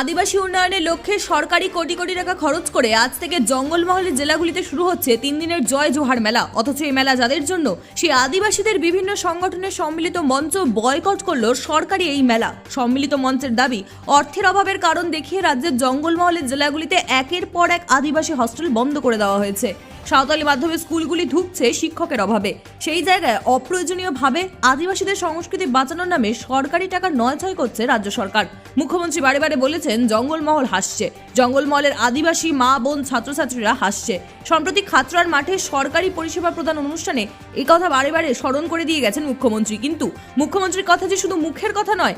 আদিবাসী উন্নয়নের লক্ষ্যে সরকারি কোটি কোটি টাকা খরচ করে আজ থেকে জঙ্গলমহলের জেলাগুলিতে শুরু হচ্ছে তিন দিনের জয় জোহার মেলা। অথচ এই মেলা যাদের জন্য, সেই আদিবাসীদের বিভিন্ন সংগঠনের সম্মিলিত মঞ্চ বয়কট করল সরকারি এই মেলা। সম্মিলিত মঞ্চের দাবি, অর্থের অভাবের কারণ দেখিয়ে রাজ্যের জঙ্গলমহলের জেলাগুলিতে একের পর এক আদিবাসী হস্টেল বন্ধ করে দেওয়া হয়েছে। সাঁওতালি মাধ্যমে স্কুলগুলি ঢুকছে শিক্ষকের অভাবে। সেই জায়গায় অপ্রয়োজনীয়ভাবে আদিবাসীদের সংস্কৃতি বাঁচানোর নামে সরকারি টাকা নয়ছয় করছে রাজ্য সরকার। মুখ্যমন্ত্রী বারে বারে বলেছেন, জঙ্গলমহল হাসছে। জঙ্গলমহলের আদিবাসী মা, বোন, ছাত্রছাত্রীরা হাসছে। সম্প্রতি খাতড়ার মাঠে সরকারি পরিষেবা প্রদান অনুষ্ঠানে এই কথা বারে বারে স্মরণ করে দিয়ে গেছেন মুখ্যমন্ত্রী। কিন্তু মুখ্যমন্ত্রীর কথা যে শুধু মুখের কথা নয়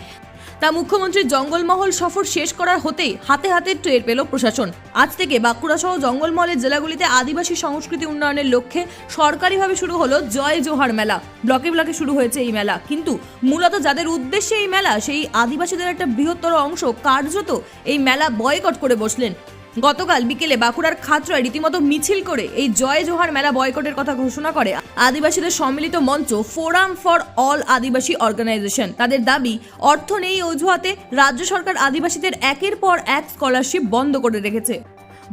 তা মুখ্যমন্ত্রীর জঙ্গলমহল সফর শেষ করার হতেই হাতে হাতে টের পেল প্রশাসন। আজ থেকে বাঁকুড়া সহ জঙ্গলমহলের জেলাগুলিতে আদিবাসী সংস্কৃতি উন্নয়নের লক্ষ্যে সরকারিভাবে শুরু হলো জয় জোহার মেলা। ব্লকে ব্লকে শুরু হয়েছে এই মেলা। কিন্তু মূলত যাদের উদ্দেশ্যে এই মেলা, সেই আদিবাসীদের একটা বৃহত্তর অংশ কার্যত এই মেলা বয়কট করে বসলেন। গতকাল বিকেলে বাঁকুড়ার খাতড়ায় রীতিমতো মিছিল করে এই জয় জোহার মেলা বয়কটের কথা ঘোষণা করে আদিবাসীদের সম্মিলিত মঞ্চ forum for all Adivasi organisation. তাদের দাবি, অর্থ নেই অজুহাতে রাজ্য সরকার আদিবাসীদের একের পর এক স্কলারশিপ বন্ধ করে রেখেছে।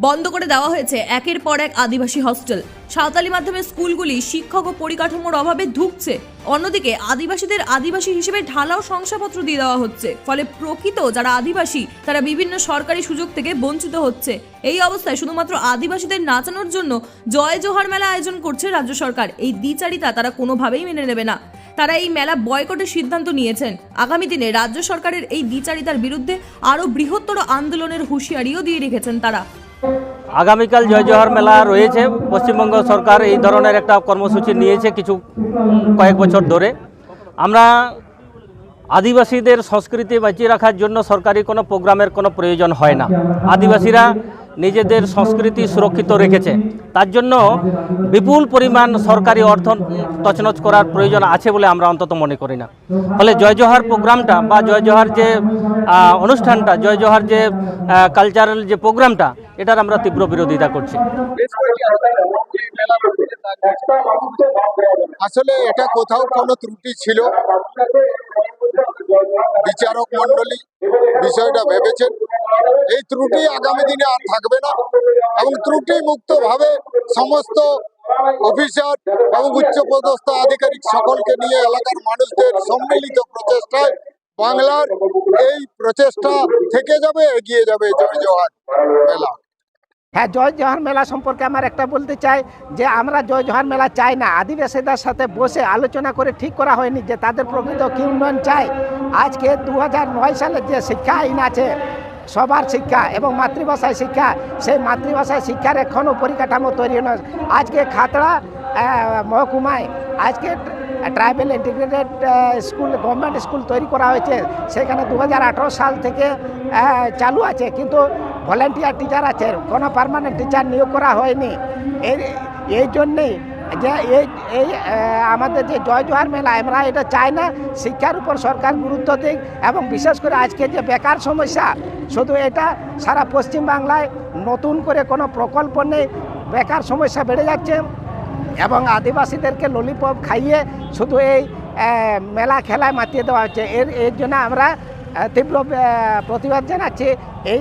বন্ধ করে দেওয়া হয়েছে একের পর এক আদিবাসী হস্টেল সাঁওতালি মাধ্যমে স্কুলগুলি শিক্ষক ও পরিকাঠামোর অভাবে ধুঁকছে। অন্যদিকে আদিবাসীদের আদিবাসী হিসেবে ঢালাও শংসাপত্র দিয়ে দেওয়া হচ্ছে। ফলে প্রকৃত যারা আদিবাসী, তারা বিভিন্ন সরকারি সুযোগ থেকে বঞ্চিত হচ্ছে। এই অবস্থায় শুধুমাত্র আদিবাসীদের নাচানোর জন্য জয় জোহার মেলা আয়োজন করছে রাজ্য সরকার। এই দ্বিচারিতা তারা কোনোভাবেই মেনে নেবে না। তারা এই মেলা বয়কটের সিদ্ধান্ত নিয়েছেন। আগামী দিনে রাজ্য সরকারের এই দ্বিচারিতার বিরুদ্ধে আরও বৃহত্তর আন্দোলনের হুঁশিয়ারিও দিয়ে রেখেছেন তারা। আগামীকাল জয় জোহার মেলা রয়েছে। পশ্চিমবঙ্গ সরকার এই ধরনের একটা কর্মসূচি নিয়েছে কিছু কয়েক বছর ধরে। আমরা আদিবাসীদের সংস্কৃতি বাঁচিয়ে রাখার জন্য সরকারি কোনো প্রোগ্রামের কোনো প্রয়োজন হয় না। আদিবাসীরা নিজেদের সংস্কৃতি সুরক্ষিত রেখেছে। তার জন্য বিপুল পরিমাণ সরকারি অর্থ তছনছ করার প্রয়োজন আছে বলে আমরা অন্তত মনে করি না। ফলে জয় জোহার প্রোগ্রামটা বা জয় জোহার যে অনুষ্ঠানটা, জয় জোহার যে কালচারাল যে প্রোগ্রামটা, এটার আমরা তীব্র বিরোধিতা করছি। আসলে এটা কোথাও কোনো ত্রুটি ছিল। বিচারক মন্ডলী বিষয়টা ভেবেছেন। এই ত্রুটি আগামী দিনে আর থাকবে না এবং ত্রুটি মুক্ত ভাবে সমস্ত অফিসার এবং উচ্চপদস্থ আধিকারিক সকলকে নিয়ে এলাকার মানুষদের সম্মিলিত প্রচেষ্টায় বাংলার এই প্রচেষ্টা থেকে যাবে, এগিয়ে যাবে জয় জওয়ার মেলা। হ্যাঁ জয় জোহার মেলা সম্পর্কে আমার একটা বলতে চাই যে আমরা জয় জোহার মেলা চাই না। আদিবাসীদের সাথে বসে আলোচনা করে ঠিক করা হয়নি যে তাদের প্রকৃত কি উন্নয়ন চাই। আজকে দু সালের যে শিক্ষা আইন আছে সবার শিক্ষা এবং মাতৃভাষায় শিক্ষা, সেই মাতৃভাষায় শিক্ষার এখনও পরিকাঠামো তৈরি নয়। আজকে খাতড়া মহকুমায় আজকে tribal integrated school, government school তৈরি করা হয়েছে। সেখানে দু হাজার আঠেরো সাল থেকে চালু আছে। কিন্তু ভলেন্টিয়ার টিচার আছে, কোনো পার্মানেন্ট টিচার নিয়োগ করা হয়নি। এই জন্যেই যে এই এই আমাদের যে জয় জোহার মেলা, আমরা এটা চাই না। শিক্ষার উপর সরকার গুরুত্ব দিক এবং বিশেষ করে আজকে যে বেকার সমস্যা, শুধু এটা সারা পশ্চিমবাংলায় নতুন করে কোনো প্রকল্প নেই। বেকার সমস্যা বেড়ে যাচ্ছে এবং আদিবাসীদেরকে ললিপপ খাইয়ে শুধু এই মেলা খেলায় মাতিয়ে দেওয়া হচ্ছে। এর এর জন্য আমরা তীব্র প্রতিবাদ জানাচ্ছি। এই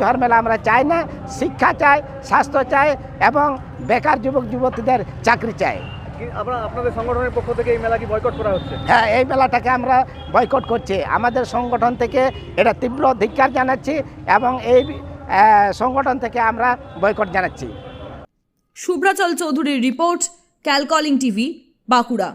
জোহর মেলা আমরা চাই না শিক্ষা চাই স্বাস্থ্য চাই এবং বেকার যুবক যুবতীদের চাকরি চাই। আপনার আপনাদের সংগঠনের পক্ষ থেকে এই মেলা কি বয়কট করা হচ্ছে? হ্যাঁ এই মেলাটাকে আমরা বয়কট করছি। আমাদের সংগঠন থেকে এটা তীব্র ধিক্কার জানাচ্ছি এবং এই সংগঠন থেকে আমরা বয়কট জানাচ্ছি। শুভ্রাচল চৌধুরীর রিপোর্ট ক্যালকলিং টিভি বাঁকুড়া।